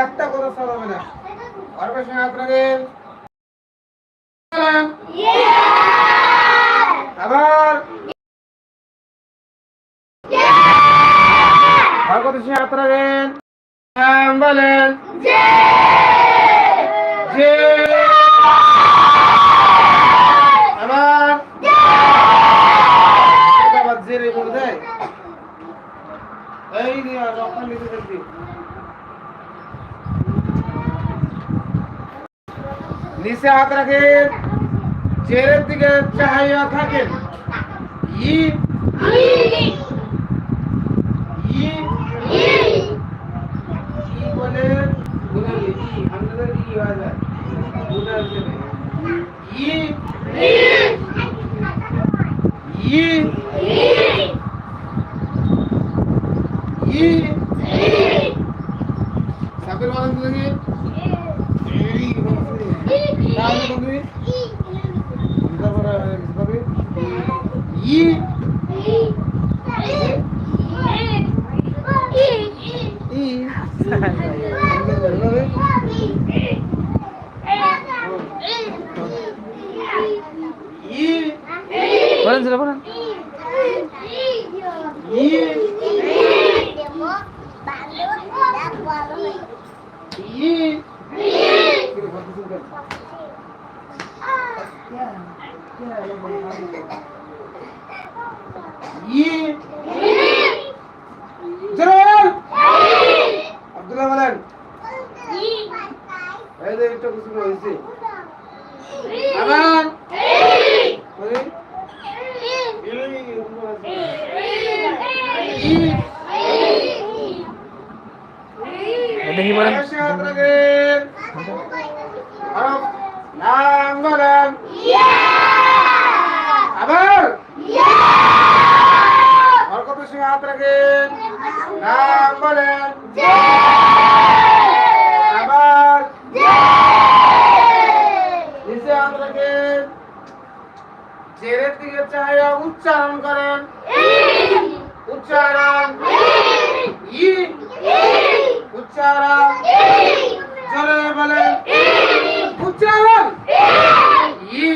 একটা কথা চালাবে না আর পেছনে হাত রাখেন আবার আর কত সে হাত রাখেন নাম বলেন যে नहीं नहीं आ जाओ मेरी जल्दी नीचे हाथ रखे, चेहरे दिखे चाहे या खाके ई ई ई बोले गुना ले ई अंदर की आवाज़ है गुना ले ई ई ई বলেন সেটা বলেন ই আব্দুল্লাহ বলেন। এই যে একটু কিছু হয়েছে। আবার। দেখি বলেন? নাম বলেন আবার আর কত সময় হাত রাখেন বলেন আবার উচ্চারণ করেন। উচ্চারণ ই উচ্চারণ জোরে বলেন উচ্চারণ ই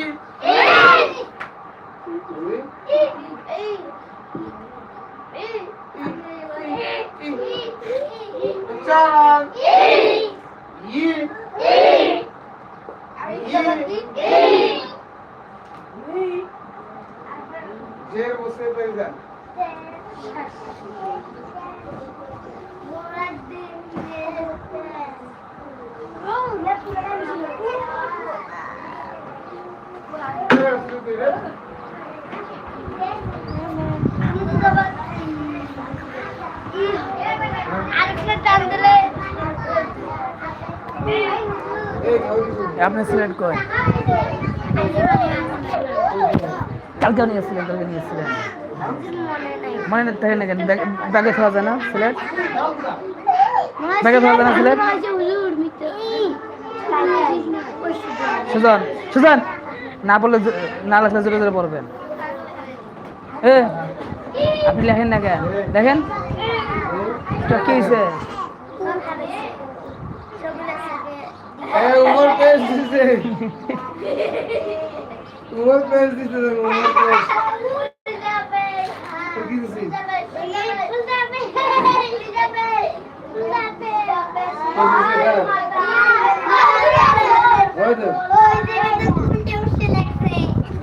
উচ্চারণ ই জের বসে পেয়ে যান। আপনি সিলেক্ট করেন কালকে নিয়েছিলেন কালকে নিয়েছিলেন। মনে থাকে না কেন? ব্যাগে খাওয়া যায় না সিলেট? ব্যাগে ধরা যায় না সিলেট? সুজন সুজন না বললে না লাগলে জোরে জোরে পড়বেন এ আপনি লেখেন না কেন? দেখেন কি হয়েছে উমর পেজ দিছে উমর পেজ দিছে উমর পেজ কি দিছে?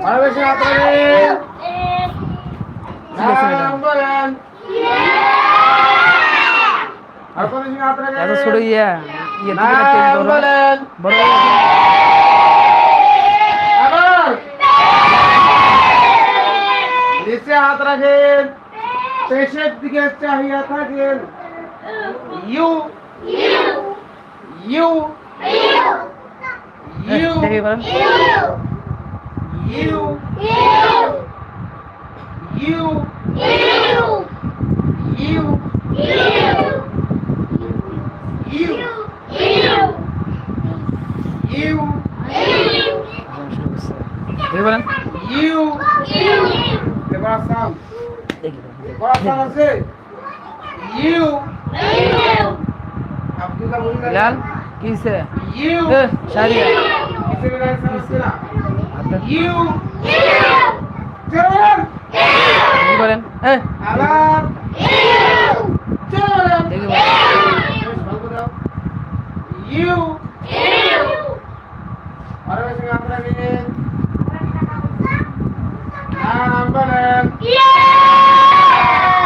আর বেশি হাত আর কোন হাত রাখেন এত ছোট ইয়া ইয়ে বড় নিচে হাত রাখেন পেশের দিকে চাহিয়া থাকেন ইউ ইউ ইউ দেখি বলেন U U U U U দেখি বলেন ইউ এবার সাউন্ড দেখি বড় সাউন্ড আছে ইউ আব্দুল্লাহ বললেন লাল কিসে ইউ এ শারিয়া কিসে বেলায় সাউন্ড আছে না আচ্ছা ইউ চলুন কি বলেন এ আবার চলুন দেখি ইউ আরে বেশি আমরা নিয়ে নাম বলেন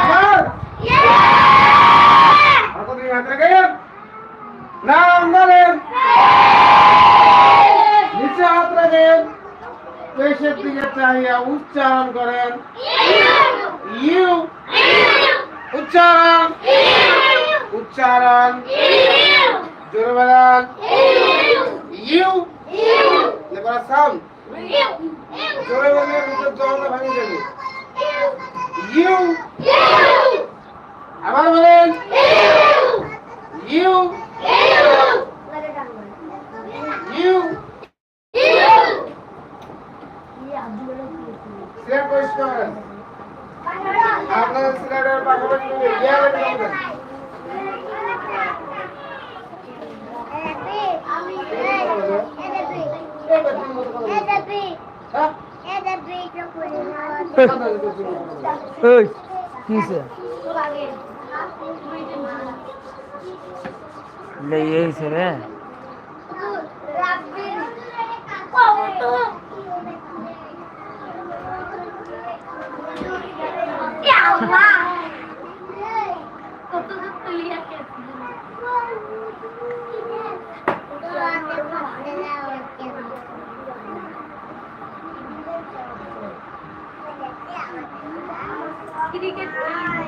আবার আর কতদিন হাত রাখেন নাম বলেন নিচে হাত রাখেন পেশের দিকে চাহিয়া উচ্চারণ করেন। ইউ। উচ্চারণ। উচ্চারণ। জোরে বলেন। ইউ। এবার সাউন্ড জোরে বললে মুখের জলটা ভাঙে যাবে ইউ আবার বলেন ইউ ইউ সিলেট পরিষ্কার করেন আপনাদের সিলেটের পাশাপাশি ইয়া বলেন হ্যাঁ ওই কিসে লে এই সে রে Kita lihat.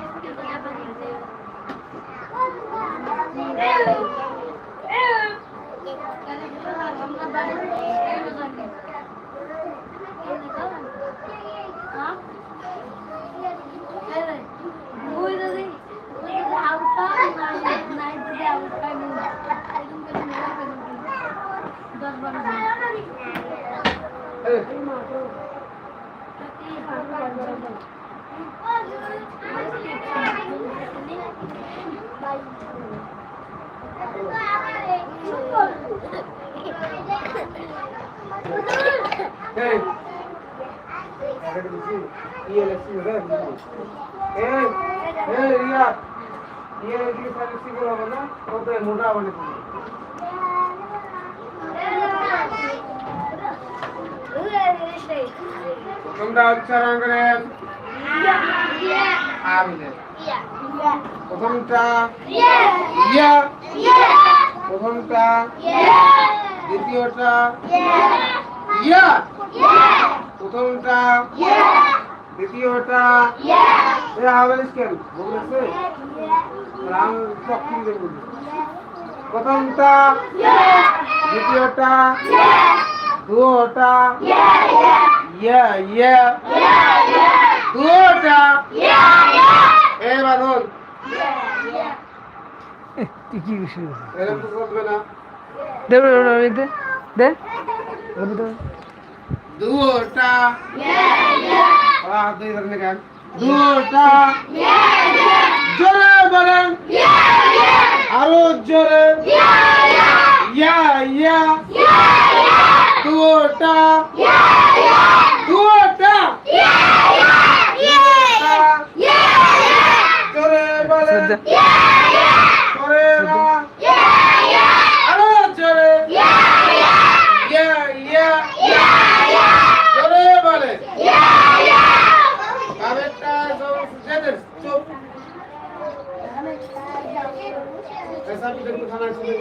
ইয়ে রিয়া, ইয়ে লেখছি, তাহলে হবে না? কত মোটা হবে না তুমি? তোমরা উচ্চারণ করেন প্রথমটা ইয়া। প্রথমটা দ্বিতীয়টা ইয়া। প্রথমটা দ্বিতীয়টা এ হাবেলিস কেন? বলেছে রাম চক্রি প্রথমটা দ্বিতীয়টা দুটা ইয়া ইয়া। দুটা এ বাঁধন তুই কি শুরু এরকম তো চলবে না দে দে দে দে দে দুটা ওরা হাত দিয়ে ধরেন কেন? দুটা জোরে বলেন। আরও জোরে। ইয়া ইয়া। দুটা। দুটা। জোরে বলেন দে জোরে না আরও জোরে। ইয়া ইয়া জোরে বলেন আরেকটা চুপ। এসব দেখো থানা চলে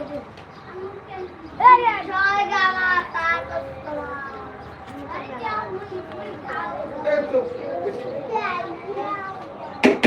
Thank you.